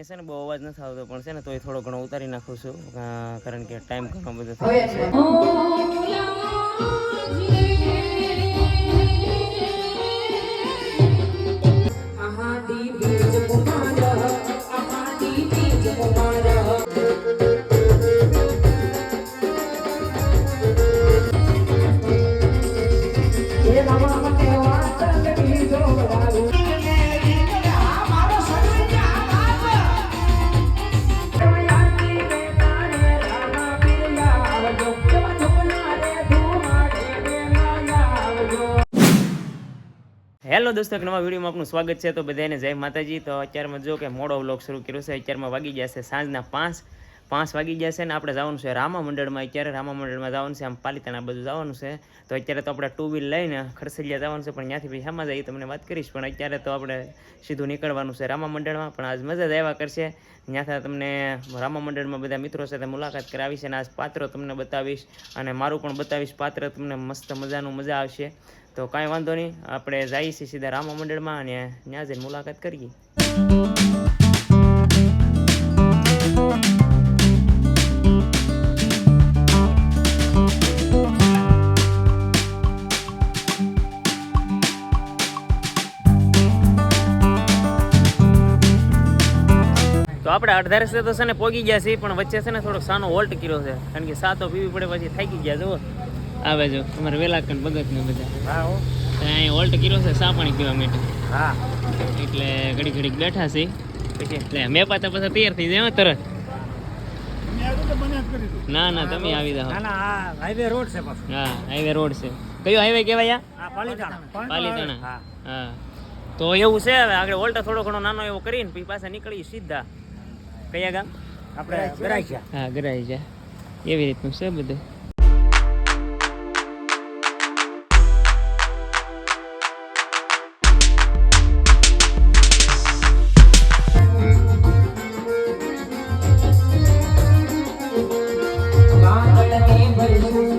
અહીંયા છે ને બહુ અવાજ નથી આવતો, પણ છે ને તોય થોડો ઘણો ઉતારી નાખું છું કારણ કે ટાઈમ ઘણો બધો થઈ છે. હેલો દોસ્તો, એક નવા વિડીયોમાં આપનું સ્વાગત છે. તો બધાને જય માતાજી. તો અત્યારમાં જો કે મોડો વ્લોગ શરૂ કર્યો છે. અત્યારમાં વાગી જશે સાંજના પાંચ. પાંચ વાગી જશે ને આપણે જવાનું છે રામા મંડળમાં. અત્યારે રામા મંડળમાં જવાનું છે, આમ પાલિતાણા બધું જવાનું છે. તો અત્યારે તો આપણે ટુ વ્હીલ લઈને ખરસલિયા જવાનું છે, પણ ત્યાંથી પછી શામાં જઈએ. તમને વાત કરીશ, પણ અત્યારે તો આપણે સીધું નીકળવાનું છે રામા મંડળમાં. પણ આજ મજા જ આવ્યા કરશે. ત્યાંથી તમને રામા મંડળમાં બધા મિત્રો સાથે મુલાકાત કરાવીશ અને આજ પાત્ર તમને બતાવીશ અને મારું પણ બતાવીશ પાત્ર. તમને મસ્ત મજાનું મજા આવશે. તો કાંઈ વાંધો નહીં, આપણે જઈએ છીએ સીધા રામા મંડળમાં અને ત્યાં જઈને મુલાકાત કરીએ. આપણે અડધા રસ્તે તો છે ને પોગી ગયા છીએ પણ વચ્ચે છે ને થોડોક સાનો હોલ્ટ કર્યો છે. કારણ કે સાતો પીવી પડે પછી થાકી ગયા જુઓ. આવે જો તમારે વેલા કણ ભગત ને બધા હા અહીં હોલ્ટ કર્યો છે સા પાણી પીવા માટે. હા. એટલે ઘડી ઘડીક બેઠા છે. પછી? એટલે મેં પાછા પાછા તૈયાર થઈ જાય તરત. ના ના તમે આવી જાઓ. ના ના હાઈવે રોડ છે પાછો. હા હાઈવે રોડ છે. કયો હાઈવે કહેવાય આ? આ પાલીતાણા. પાલીતાણા. હા. હા. તો એવું છે હવે આગળ વોલ્ટા થોડો ઘણો નાનો એવો કરીને પછી પાછા નીકળી સીધા. કયા ગામ? આપણે ગરાઈજા હા ગરાઈ જાય એવી રીતનું છે બધું. મારા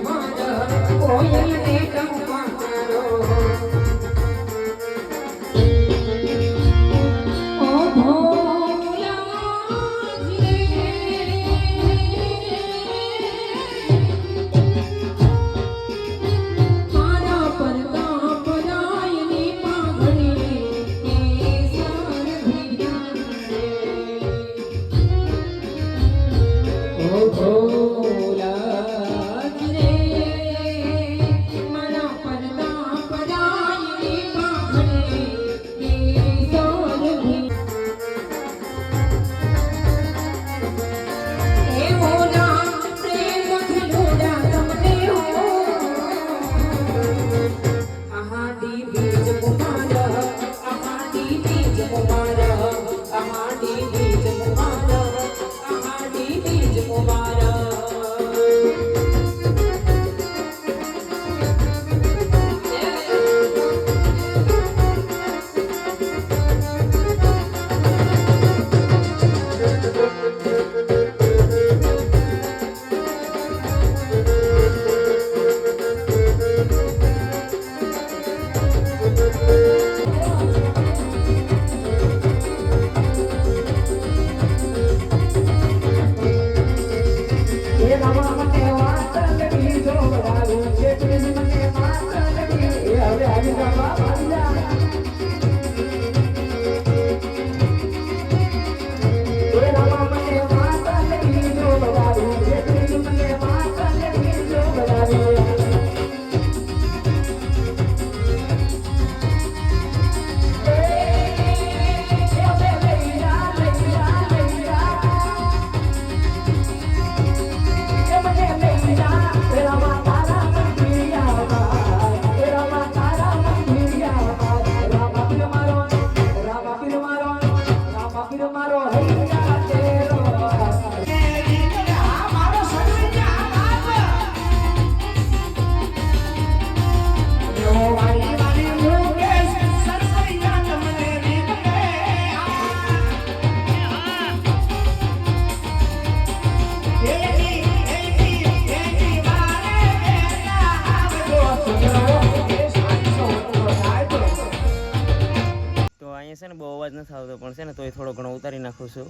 છે ને, બહુ અવાજ નથી આવતો, પણ છે ને, તોય થોડો ઘણો ઉતારી નાખું છું.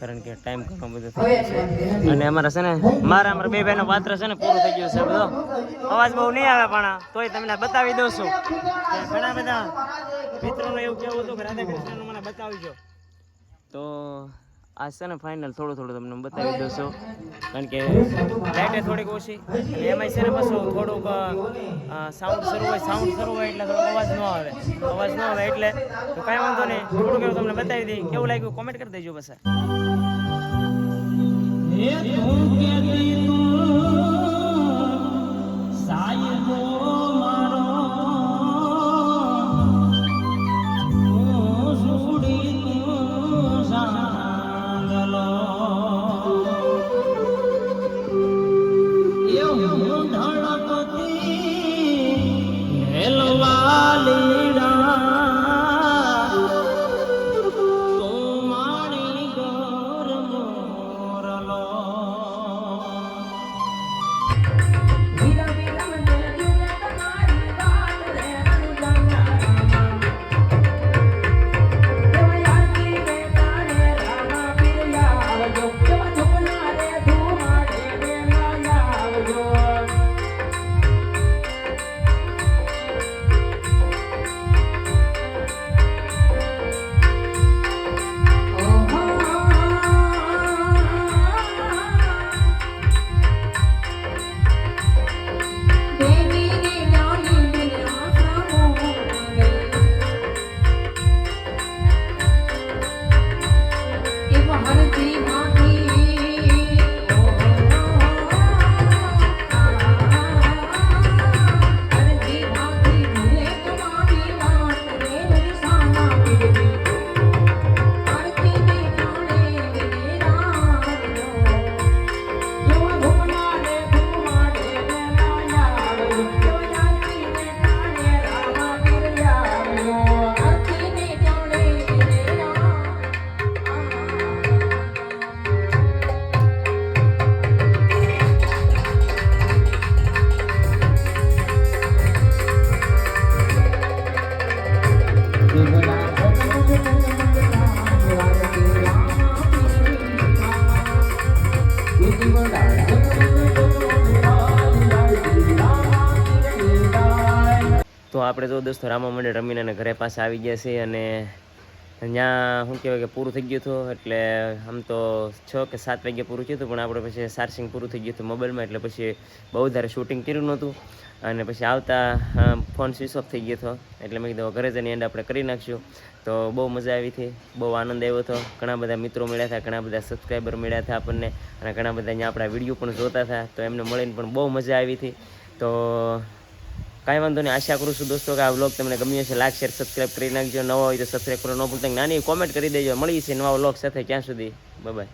કારણ કે ટાઈમ ઘણો બધો થઈ છે. અને અમારા છે ને, મારા અમારા બે ભાઈનો પાત્ર છે ને, પૂરું થઈ ગયું છે બધો. અવાજ બહુ નહીં આવે, પણ તોય તમને બતાવી દઉં છું. ઘણા બધા મિત્રોનું એવું કેવું હતું કે રાધા કૃષ્ણનું મને બતાવજો. તો આ છે ને ફાઇનલ થોડું થોડું તમને બતાવી દઉં છું. કારણ કે લાઇટે થોડીક ઓછી. એમાં એમાંય છે ને પાછું થોડુંક સાઉન્ડ શરૂ હોય સાઉન્ડ શરૂ હોય એટલે થોડોક અવાજ ન આવે. અવાજ ન આવે એટલે તો કાંઈ વાંધો નહીં. થોડુંક એવું તમને બતાવી દઈ. કેવું લાગ્યું? કોમેન્ટ કરી દેજો બસ વિરમ તો આપણે જો દોસ્તો રામા મંડળ રમીને અને ઘરે પાસે આવી ગયા છે અને ત્યાં શું કહેવાય કે પૂરું થઈ ગયું હતું, એટલે આમ તો છ કે સાત વાગ્યે પૂરું થયું હતું, પણ આપણે પછી સાર્સિંગ પૂરું થઈ ગયું હતું મોબાઈલમાં, એટલે પછી બહુ વધારે શૂટિંગ કર્યું નહોતું. અને પછી આવતા ફોન સ્વિચ ઓફ થઈ ગયો હતો, એટલે મેં કીધું ઘરે જઈને એન્ડ આપણે કરી નાખશું. તો બહુ મજા આવી હતી, બહુ આનંદ આવ્યો હતો. ઘણા બધા મિત્રો મળ્યા હતા, ઘણા બધા સબસ્ક્રાઈબર મળ્યા હતા આપણને, અને ઘણા બધા અહીંયા આપણા વીડિયો પણ જોતા હતા, તો એમને મળીને પણ બહુ મજા આવી હતી. તો કાંઈ વાંધો નહીં. આશા કરું છું દોસ્તો કે આ વ્લોગ તમને ગમ્યો છે લાઈક શેર સબસ્ક્રાઈબ કરી નાખજો. નવો હોય તો સબસ્ક્રાઈબ કરો. ન ભૂલતા નાની કોમેન્ટ કરી દેજો. મળી છીએ નવા વ્લોગ સાથે. ક્યાં સુધી. બાય